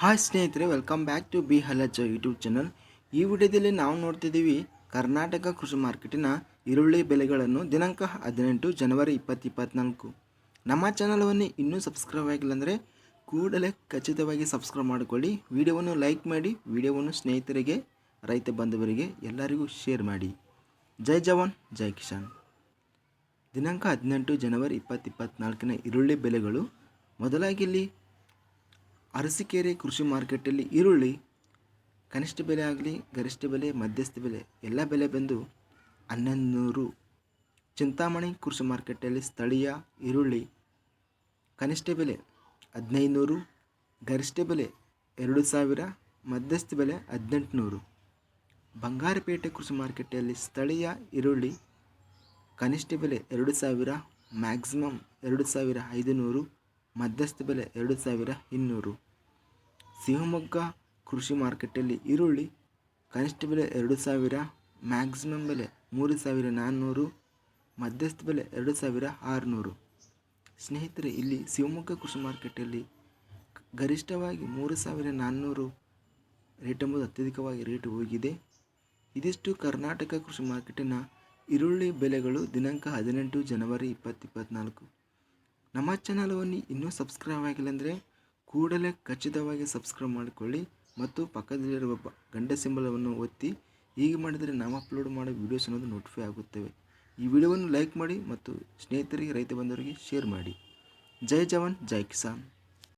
Hi ಸ್ನೇಹಿತರೆ welcome back to B ಹಲಜ್ YouTube channel ಈ ವಿಡಿಯೋದಲ್ಲಿ ನಾವು ನೋಡ್ತಿದ್ದೀವಿ ಕರ್ನಾಟಕ ಕೃಷಿ ಮಾರ್ಕೆಟಿನ ಈರುಳ್ಳಿ ಬೆಲೆಗಳನ್ನು ದಿನಾಂಕ ಹದಿನೆಂಟು ಜನವರಿ ಇಪ್ಪತ್ತು ಇಪ್ಪತ್ತ್ನಾಲ್ಕು ನಮ್ಮ ಚಾನಲವನ್ನು ಇನ್ನೂ ಸಬ್ಸ್ಕ್ರೈಬ್ ಆಗಿಲ್ಲ ಅಂದರೆ ಕೂಡಲೇ ಖಚಿತವಾಗಿ ಸಬ್ಸ್ಕ್ರೈಬ್ ಮಾಡಿಕೊಳ್ಳಿ. ವಿಡಿಯೋವನ್ನು ಲೈಕ್ ಮಾಡಿ, ವಿಡಿಯೋವನ್ನು ಸ್ನೇಹಿತರಿಗೆ, ರೈತ ಬಂಧುವರಿಗೆ ಎಲ್ಲರಿಗೂ ಶೇರ್ ಮಾಡಿ. ಜೈ ಜವಾನ್, ಜೈ ಕಿಸಾನ್. ದಿನಾಂಕ ಹದಿನೆಂಟು ಜನವರಿ ಇಪ್ಪತ್ತು ಇಪ್ಪತ್ತ್ನಾಲ್ಕಿನ ಈರುಳ್ಳಿ ಬೆಲೆಗಳು. ಮೊದಲಾಗಿ ಇಲ್ಲಿ ಅರಸೀಕೆರೆ ಕೃಷಿ ಮಾರುಕಟ್ಟೆಯಲ್ಲಿ ಈರುಳ್ಳಿ, ಕನಿಷ್ಠ ಬೆಲೆ ಆಗಲಿ, ಗರಿಷ್ಠ ಬೆಲೆ, ಮಧ್ಯಸ್ಥ ಬೆಲೆ, ಎಲ್ಲ ಬೆಲೆ ಬಂದು ಹನ್ನೊಂದು ನೂರು ಚಿಂತಾಮಣಿ ಕೃಷಿ ಮಾರುಕಟ್ಟೆಯಲ್ಲಿ ಸ್ಥಳೀಯ ಈರುಳ್ಳಿ ಕನಿಷ್ಠ ಬೆಲೆ ಹದಿನೈದು ನೂರು ಗರಿಷ್ಠ ಬೆಲೆ ಎರಡು ಸಾವಿರ, ಮಧ್ಯಸ್ಥ ಬೆಲೆ ಹದಿನೆಂಟುನೂರು. ಬಂಗಾರಪೇಟೆ ಕೃಷಿ ಮಾರುಕಟ್ಟೆಯಲ್ಲಿ ಸ್ಥಳೀಯ ಈರುಳ್ಳಿ ಕನಿಷ್ಠ ಬೆಲೆ ಎರಡು ಸಾವಿರ, ಮ್ಯಾಕ್ಸಿಮಮ್ ಎರಡು ಸಾವಿರ ಐದುನೂರು, ಮಧ್ಯಸ್ಥ ಬೆಲೆ ಎರಡು ಸಾವಿರ ಇನ್ನೂರು. ಶಿವಮೊಗ್ಗ ಕೃಷಿ ಮಾರುಕಟ್ಟೆಯಲ್ಲಿ ಈರುಳ್ಳಿ ಕನಿಷ್ಠ ಬೆಲೆ ಎರಡು ಸಾವಿರ ಮ್ಯಾಕ್ಸಿಮಮ್ ಬೆಲೆ ಮೂರು ಸಾವಿರ ನಾನ್ನೂರು, ಮಧ್ಯಸ್ಥ ಬೆಲೆ ಎರಡು ಸಾವಿರ ಆರುನೂರು. ಸ್ನೇಹಿತರೆ, ಇಲ್ಲಿ ಶಿವಮೊಗ್ಗ ಕೃಷಿ ಮಾರ್ಕೆಟಲ್ಲಿ ಗರಿಷ್ಠವಾಗಿ ಮೂರು ಸಾವಿರ ನಾನ್ನೂರು ರೇಟ್ ಎಂಬುದು ಅತ್ಯಧಿಕವಾಗಿ ರೇಟ್ ಹೋಗಿದೆ. ಇದಿಷ್ಟು ಕರ್ನಾಟಕ ಕೃಷಿ ಮಾರ್ಕೆಟಿನ ಈರುಳ್ಳಿ ಬೆಲೆಗಳು ದಿನಾಂಕ ಹದಿನೆಂಟು ಜನವರಿ ಇಪ್ಪತ್ತು ಇಪ್ಪತ್ತ್ನಾಲ್ಕು ನಮ್ಮ ಚಾನಲವನ್ನು ಇನ್ನೂ ಸಬ್ಸ್ಕ್ರೈಬ್ ಆಗಿಲ್ಲ ಅಂದರೆ ಕೂಡಲೇ ಖಚಿತವಾಗಿ ಸಬ್ಸ್ಕ್ರೈಬ್ ಮಾಡಿಕೊಳ್ಳಿ ಮತ್ತು ಪಕ್ಕದಲ್ಲಿರುವ ಗಂಡ ಗಂಟೆ ಸಿಂಬಲವನ್ನು ಒತ್ತಿ ಹೀಗೆ ಮಾಡಿದರೆ ನಾವು ಅಪ್ಲೋಡ್ ಮಾಡೋ ವೀಡಿಯೋಸ್ ಅನ್ನೋದು ನೋಟಿಫೈ ಆಗುತ್ತವೆ. ಈ ವಿಡಿಯೋವನ್ನು ಲೈಕ್ ಮಾಡಿ ಮತ್ತು ಸ್ನೇಹಿತರಿಗೆ, ರೈತ ಬಂಧುವರಿಗೆ ಶೇರ್ ಮಾಡಿ. ಜೈ ಜವಾನ್, ಜೈ ಕಿಸಾನ್.